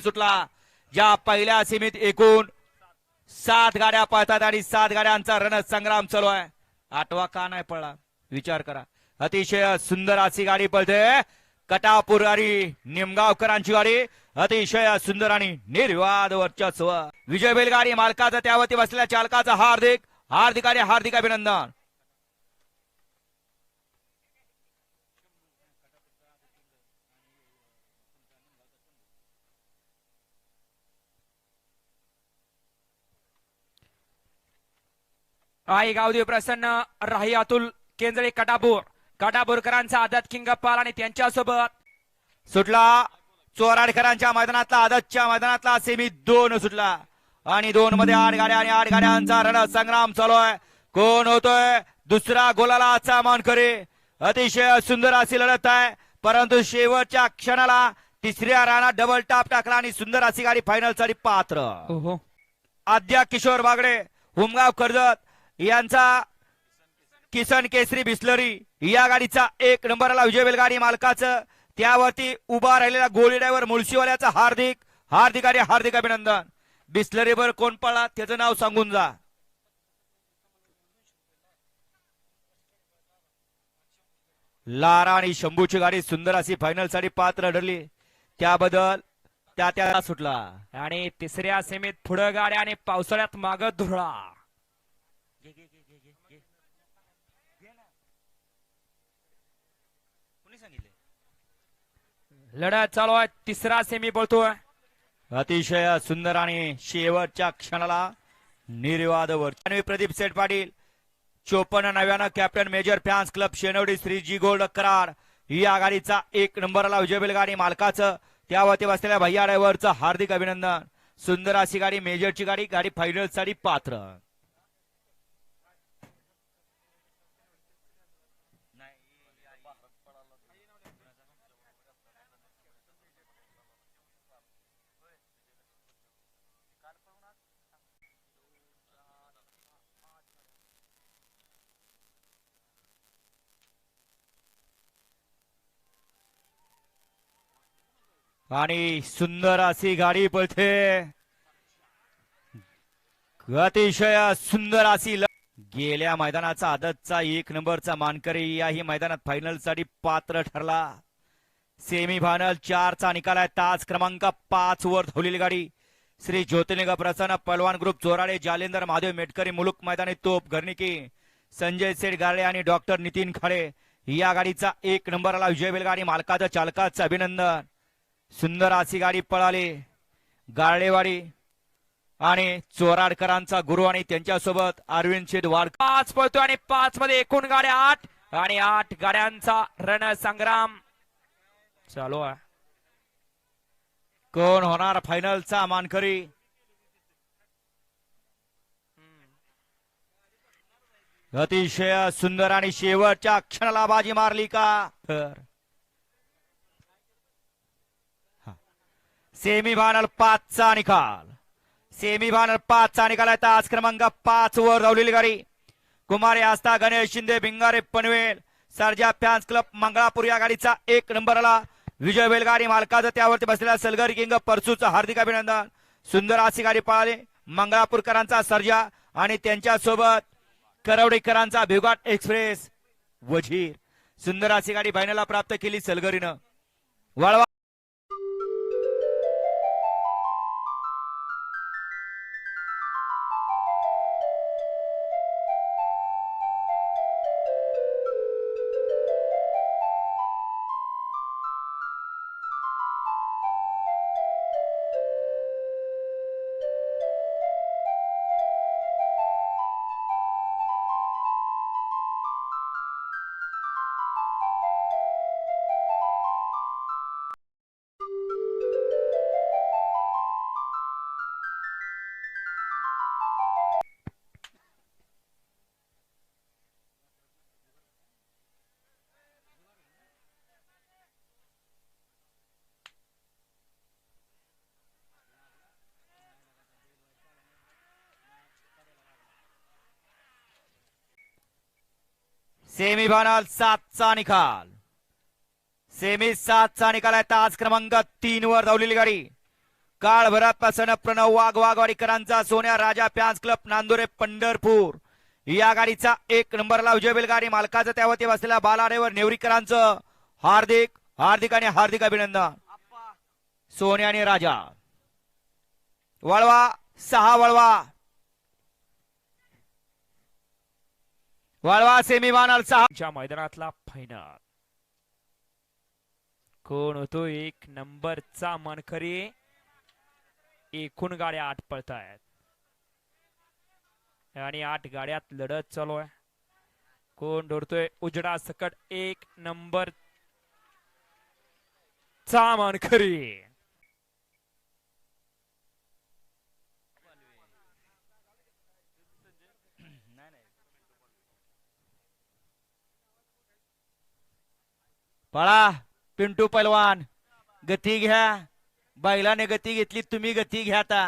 सुटला. या पहिल्या सीमित एकूण सात गाड्या पळतात आणि सात गाड्यांचा रणसंग्राम चालू आहे. आठवा का नाही पडला विचार करा. अतिशय सुंदर अशी गाडी पळते. कटापूर आणि निमगावकरांची गाडी अतिशय सुंदर आणि निर्वाद वर्चस्व. विजय बैलगाडी मालकाचा त्यावरती बसलेल्या चालकाचं हार्दिक हार्दिक आणि हार्दिक अभिनंदन. आई गावदेव प्रसन्न राही अतुल केंद्रे कटापूर. कटापूरकरांचा आदत किंग पाल आणि त्यांच्यासोबत. सुटला चोराडकरांच्या मैदानातला आदतच्या मैदानातला सेमी दोन सुटला. आणि दोन मध्ये आठ गाड्या आणि आठ गाड्यांचा रणसंग्राम चालू आहे. कोण होतोय? दुसरा गोलाला आजचा मानकरी अतिशय सुंदर अशी लढत आहे. परंतु शेवटच्या क्षणाला तिसऱ्या राणा डबल टाप टाकला आणि सुंदर अशी गाडी फायनलसाठी पात्र. आद्या किशोर बागडे हुमगाव कर्जत यांचा किसन केसरी बिस्लरी. या गाडीचा एक नंबरला विजय बैलगाडी मालकाचं. त्यावरती उभा राहिलेला गोळी ड्रायव्हर मुळशीवाल्याचं हार्दिक हार्दिक आणि हार्दिक अभिनंदन. बिस्लरीवर कोण पळला त्याचं नाव सांगून जा. लारा आणि शंभूची गाडी सुंदर अशी फायनलसाठी पात्र ठरली. त्याबद्दल त्या त्याला सुटला. आणि तिसऱ्या सेमीत पुढं गाड्या आणि पावसाळ्यात माग धुळा लढत चालू आहे तिसरा सेमी बोलतोय अतिशय सुंदर आणि शेवटच्या क्षणाला निर्वादवर प्रदीप सेठ पाटील चोपन्न नव्यानं captain major fans club Shenwadi Shri ji gold करार. ही आघाडीचा एक नंबरला विजय बैलगाडी मालकाचं त्यावरती बसलेल्या भैया ड्रायव्हरचं हार्दिक अभिनंदन. सुंदर अशी गाडी मेजरची गाडी गाडी फायनलसाठी पात्र. आणि सुंदर अशी गाडी पळते. अतिशय सुंदर अशी ल- गेल्या मैदानाचा आदतचा एक नंबरचा मानकरी याही मैदानात फायनलसाठी पात्र ठरला. सेमी फायनल चारचा निकाल आहे. तास क्रमांक पाच वर धावलेली गाडी. श्री ज्योतिलिंग प्रसन्न पलवान ग्रुप चोराडे जालेंदर महादेव मेटकरी मुलुक मैदानी तोप घरणिकी संजय सेठ गाळे आणि डॉक्टर नितीन खाडे या गाडीचा एक नंबरला विजय बेलगाडी मालकाचं चालकाचं अभिनंदन. सुंदर अशी गाडी पळाली. गाळेवाडी आणि चोराडकरांचा गुरु आणि त्यांच्यासोबत अरविंद शेद वाड पाच पळतोय आणि पाच मध्ये एकूण गाड्या आठ आणि आठ गाड्यांचा रणसंग्राम चालू आहे. कोण होणार फायनलचा मानकरी? अतिशय सुंदर आणि शेवटच्या क्षणाला बाजी मारली का? तर सेमी फायनल पाचचा निकाल. सेमी फायनल पाचचा निकाल आहे. तास क्रमांक पाच वर धावलेली गाडी. कुमारी आस्था गणेश शिंदे भिंगारे पनवेल सरजा फॅन्स क्लब मंगळापूर या गाडीचा एक नंबरला विजय बैलगाडी मालकाचं त्यावरती बसलेला सलगरी किंग परसूचं हार्दिक अभिनंदन. सुंदर अशी गाडी पळाली. मंगळापूरकरांचा सर्जा आणि त्यांच्यासोबत करवडेकरांचा भिवघाट एक्सप्रेस वजीर. सुंदर अशी गाडी फायनलला प्राप्त केली सलगरीनं. वळवा सेमी फायनल सातचा निकाल. सेमी सातचा निकाल आहे. तास क्रमांक तीन वर धावलेली गाडी. काळभरात पासन प्रणव वाघ वाघवाडीकरांचा सोन्या राजा पॅन्स क्लब नांदुरे पंढरपूर. या गाडीचा एक नंबरला विजय बैलगाडी मालकाचं त्यावरती बसलेल्या बालाडेवर नेवरीकरांचं हार्दिक हार्दिक आणि हार्दिक अभिनंदन. सोन्या आणि राजा. वळवा सहा वळवा. वळवा सेमीफायनल सहा. मैदानातला फायनल कोण होतो एक नंबरचा मनखरी एकूण गाड्या आठ पळतायत. आणि आठ गाड्यात लढत चालू आहे. कोण धरतोय? उजडा सकट एक नंबर चा मनखरी पळा पिंटू पैलवान गती घ्या. बैलाने गती घेतली तुम्ही गती घ्या आता.